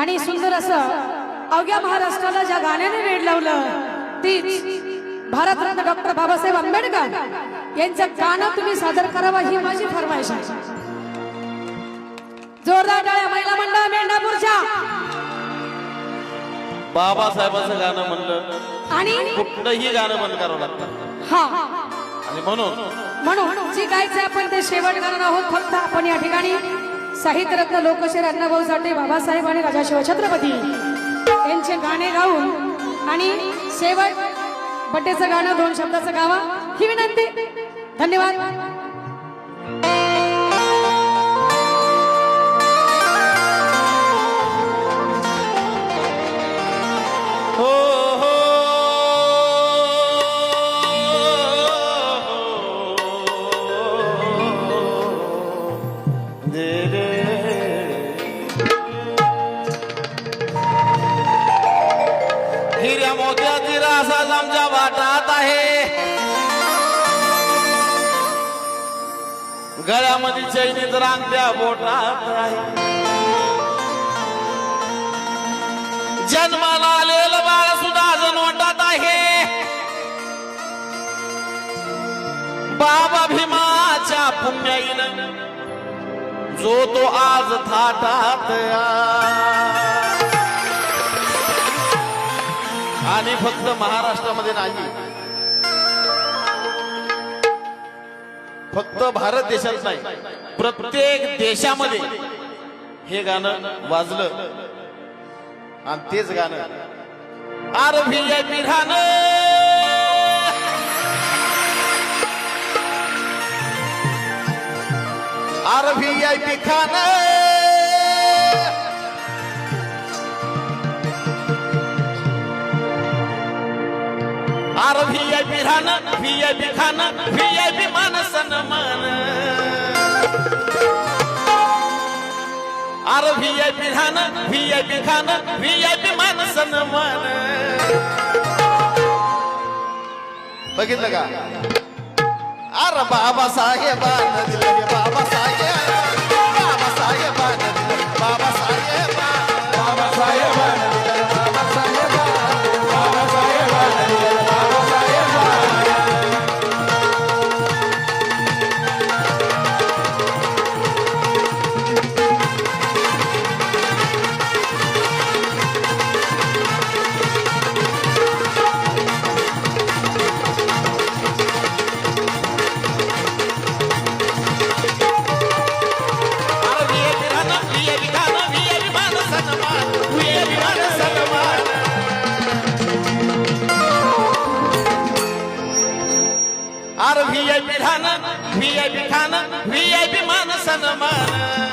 आणि सुंदर असं अवघ्या महाराष्ट्राला ज्या गाण्याने वेड लावलं तीच भारतरत्न डॉक्टर बाबासाहेब आंबेडकर यांचं गाणं तुम्ही सादर करावं ही माझी फरमाईश आहे. जोरदार टाळ्या महिला मंडळ मेंढापूरच्या. बाबासाहेबाचं गाणं म्हणलं आणि कुठलंही गाणं बंद करावं लागतं. हा. आणि म्हणून म्हणून जी गायचं आपण ते शेवट करणार आहोत. फक्त आपण या ठिकाणी साहित्यरत्न लोकशेर अण्णाभाऊ साठे बाबासाहेब आणि राजा शिवछत्रपती यांचे गाणे गाऊन आणि शेवट बड्डेचं गाणं दोन शब्दाचं गावा ही विनंती. धन्यवाद. Oh! गळ्यामध्ये चैनीत रांगत्या बोटात आहे जन्माला आलेलं बाळ सुद्धा अजून ओटात आहे. बाबा भीमाच्या पुण्याईन जो तो आज थाटात आणि फक्त महाराष्ट्रामध्ये नाही. फक्त भारत देशात नाही प्रत्येक देशामध्ये हे गाणं वाजलं. आणि तेच गाणं आर भी आहे पिढान आर भी आहे पिखान आर भी आहे भी भी R V I P Khan V I P Khan V I P मान. सन्मान बघितलं का? अरे बाबा साहेबान दिलं रे V I P Khan V I P Khan V I P मान सन्मान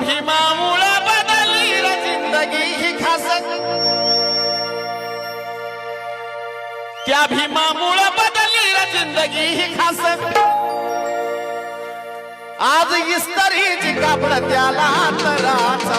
भीमामुळं बदलली र जिंदगी ही खास त्या भीमामुळं बदलली र जिंदगी ही खास आज इस्तरीची कापड त्याला तराचा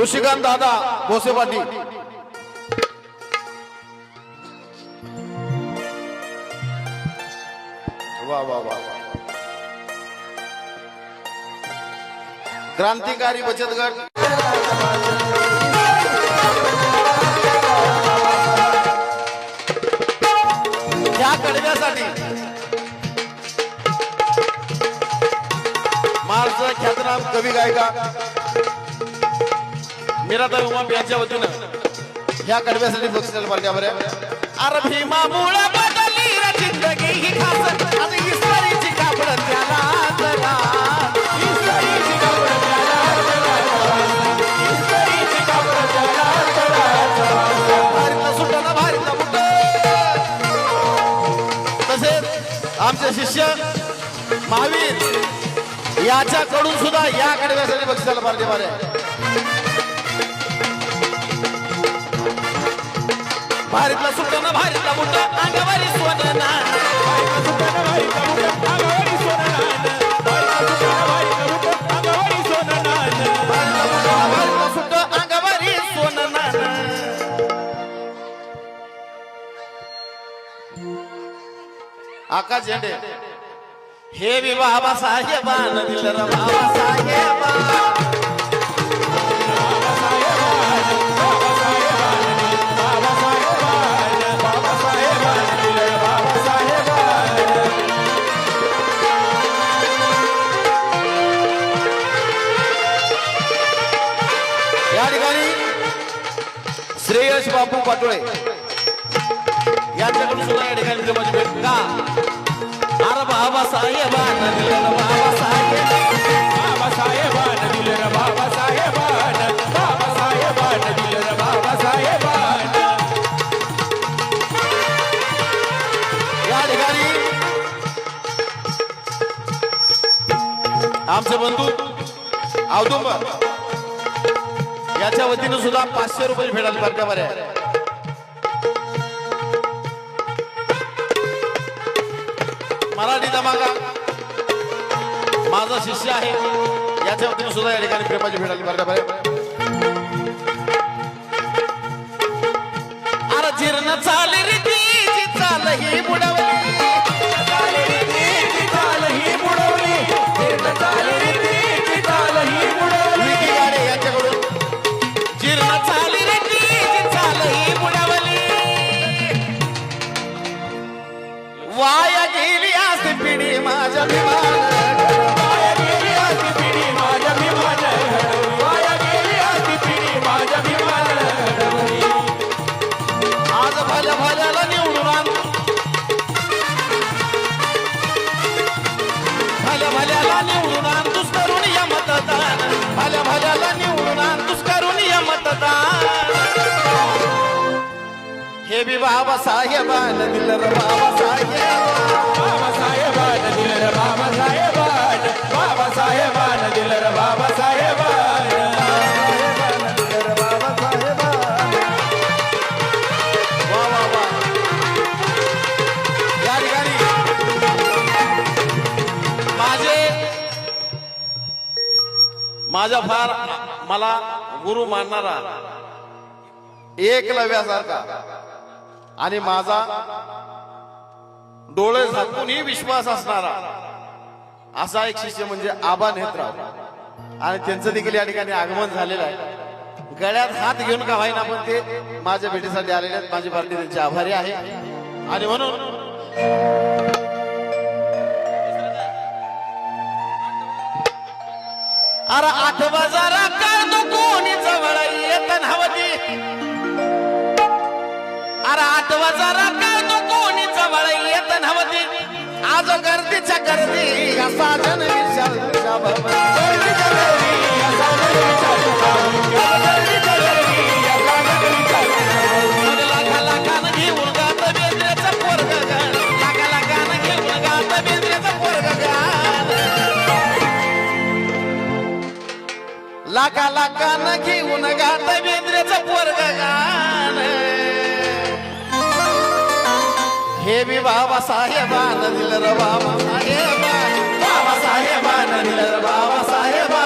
ऋषिकांत दादा भोसे पाटील वा वा वा क्रांतिकारी बचत गट या कडव्यासाठी महाराष्ट्र ख्यातनाम कवी गायिका मीराताई उमा यांच्या वतीनं ह्या कडव्यासाठी बक्षीस पार्ट्यावर अरे भीमा मुळ बदली रे जिंदगी ही खास आणि कापड त्याला कापड त्याला कापड त्याला भारत सुटला भारत तसेच आमचे शिष्य महावीर याच्याकडून सुद्धा या कडव्यासाठी बक्षिसाला पाहिजे मारे भारतला सुटणं भारतला मुठ अंगवारी सोनं. ना आकाश झेंडे. हे विवाह बाबा साहेबान दिल रे बाबा साहेबान आमचे बंधू औदुंबर याच्या वतीनं सुद्धा पाचशे रुपये भेटायला बरं आहे मराठी धमाका माझा शिष्य आहे. याच्या वतीने सुद्धा या ठिकाणी प्रेमाची भेट आली. बरं अरे जीर्ण चाल रे चाल ही बुडवली. आज निवडून आण. भल्या भल्याला निवडून आण तुस करून या मतदान. भल्या भल्याला निवडून आण तुस करून या मतदान. हे बी बाबा साहेबान दिलं रे मला गुरु मानणारा एकलव्यासारखा आणि माझा डोळे झाकूनही विश्वास असणारा असा एक शिष्य म्हणजे आबा नेत्राव. आणि त्यांचं देखील या ठिकाणी आगमन झालेलं आहे. गळ्यात हात घेऊन का व्हायना पण ते माझ्या भेटीसाठी आलेले आहेत. माझी पार्टी त्यांचे आभारी आहे. आणि म्हणून अरे आठ बाजारा काढतो कोणी जवळ येत नव्हती? अरे आठ बाजारा काढतो कोणी जवळ येत नव्हती? आज गर्दीच्या गर्दी असा जन विशाल लाखा लाखानं घेऊन गात बेंद्र्याचं पोरग गाण. हे बी बाबासाहेबान दिलं र बाबासाहेबान बाबासाहेबान दिलं र बाबासाहेबान बाबासाहेबान.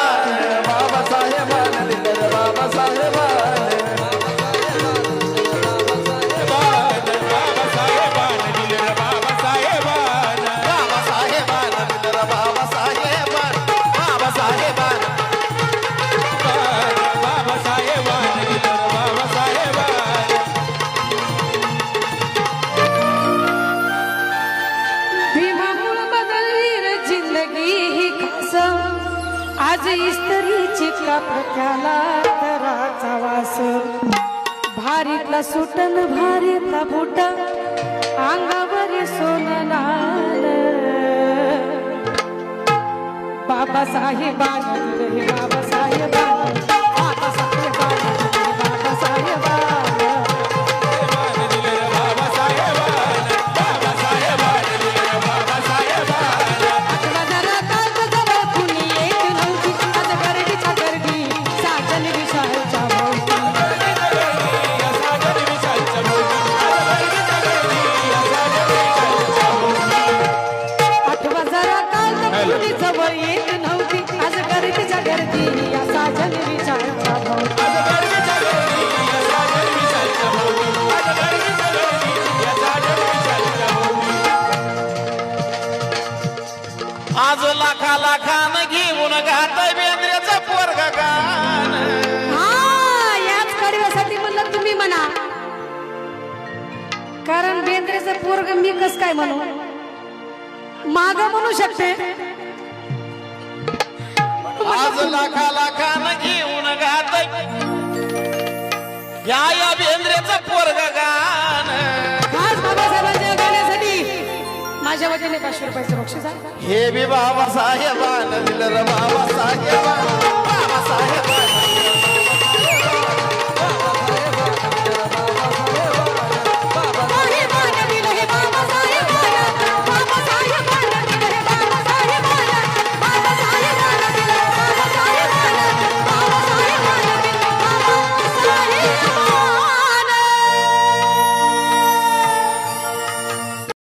आज इस्त्रीची कापक्याला तराचा वास. भारीतला सुटन भारीतला बुट अंगावर सोनं लाल. बाबासाहेबान दिलं बाबासाहेबान. येत नव्हती. आज गर्दीच्या गर्दी आज लाखा लाखान घेऊन घाताय बेंद्र्याचा पोरग गाण. हा याच कडव्यासाठी म्हणलं तुम्ही म्हणा. कारण बेंद्रेचं पोरग मी कस काय म्हणू? माग म्हणू शकते. आज लाखा लाखान घेऊन घाताय या या बेंद्र्याचा पोरग गाण. खास बाबासाहेबांच्या गाण्यासाठी माझ्या वतीने पाचशे रुपयाचं बक्षीस आहे. हे बी बाबासाहेबान दिलं र